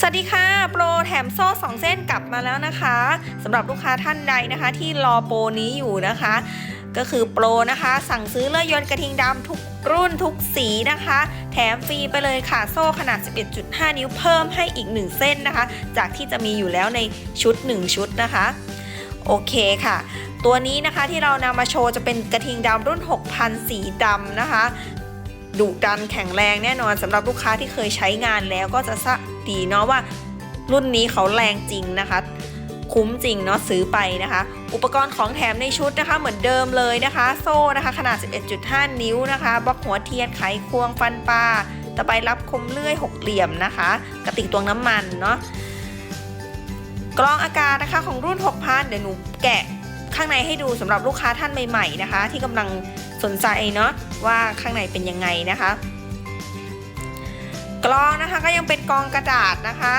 สวัสดีค่ะ โปรแถมโซ่2เส้นกลับมาแล้วนะคะสำหรับลูกค้าท่านใดนะคะ ที่รอโปรนี้อยู่นะคะ ก็คือโปรนะคะ สั่งซื้อเลื่อยยนต์กระทิงดำทุกรุ่นทุกสีนะคะ แถมฟรีไปเลยค่ะ โซ่ขนาด 11.5 นิ้วเพิ่มให้อีก 1 เส้นนะคะ จากที่จะมีอยู่แล้วในชุด 1 ชุดนะคะ โอเคค่ะ ตัวนี้นะคะที่เรานำมาโชว์จะเป็นกระทิงดำรุ่น 6,000 สีดำนะคะ ดุดันแข็งแรงแน่นอนสำหรับลูกค้าที่เคยใช้งานแล้วก็จะทราบดีเนาะว่า รุ่นนี้เขาแรงจริงนะคะ คุ้มจริงเนาะซื้อไปนะคะ อุปกรณ์ของแถมในชุดนะคะ เหมือนเดิมเลยนะคะ โซ่นะคะ ขนาด 11.5 นิ้วนะคะบล็อกหัวเทียนไขควงฟันปลาตะไบรับคมเลื่อยหกเหลี่ยมนะคะ กระติกตวงน้ำมันเนาะกรองอากาศนะคะของรุ่น 6,000 เดี๋ยวหนูแกะข้างในให้ดูสำหรับลูกค้าท่านใหม่ๆนะคะ ที่กำลัง สนใจเนาะว่าข้างในเป็นยังไงนะคะกรองนะคะก็ยังเป็นกองกระดาษนะคะ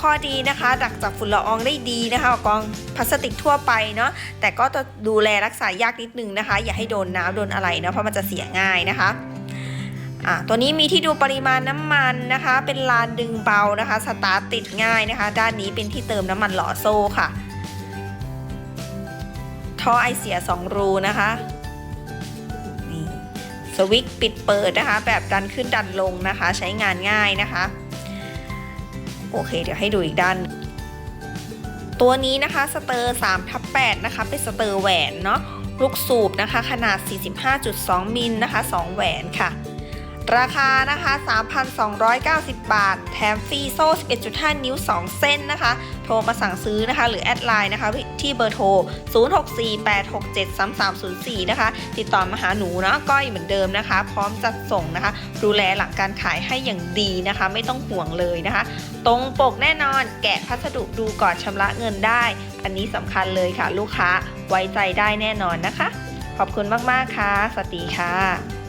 ข้อดีนะคะ ดักจับฝุ่นละอองได้ดีนะคะกองพลาสติกทั่วไปเนาะแต่ก็จะดูแลรักษายากนิดนึงนะคะ อย่าให้โดนน้ำโดนอะไรเนาะเพราะมันจะเสียง่ายนะคะตัวนี้มีที่ดูปริมาณน้ำมันนะคะ เป็นลานดึงเบานะคะ สตาร์ทติดง่ายนะคะ ด้านนี้เป็นที่เติมน้ำมันหล่อโซ่ค่ะ ท่อไอเสีย 2 รูนะคะ สวิตช์ปิดเปิดนะคะ แบบดันขึ้นดันลงนะคะ ใช้งานง่ายนะคะ โอเค เดี๋ยวให้ดูอีกด้าน ตัวนี้นะคะสเตอร์3ทับ8นะคะ เป็นสเตอร์แหวนเนาะลูกสูบนะคะ ขนาด 45.2 มิลนะคะ 2 แหวนค่ะ ราคานะคะ 3,290 บาท แถมฟรีโซ่ 11.5 นิ้ว 2 เส้นนะคะ โทรมาสั่งซื้อนะคะ หรือแอดไลน์นะคะ ที่เบอร์โทร 0648673304 นะคะ ติดต่อมาหาหนูเนาะก้อยเหมือนเดิมนะคะ พร้อมจัดส่งนะคะ ดูแลหลังการขายให้อย่างดีนะคะ ไม่ต้องห่วงเลยนะคะ ตรงปกแน่นอน แกะพัสดุดูก่อนชำระเงินได้ อันนี้สำคัญเลยค่ะ ลูกค้าไว้ใจได้แน่นอนนะคะ ขอบคุณมากๆค่ะ สวัสดีค่ะ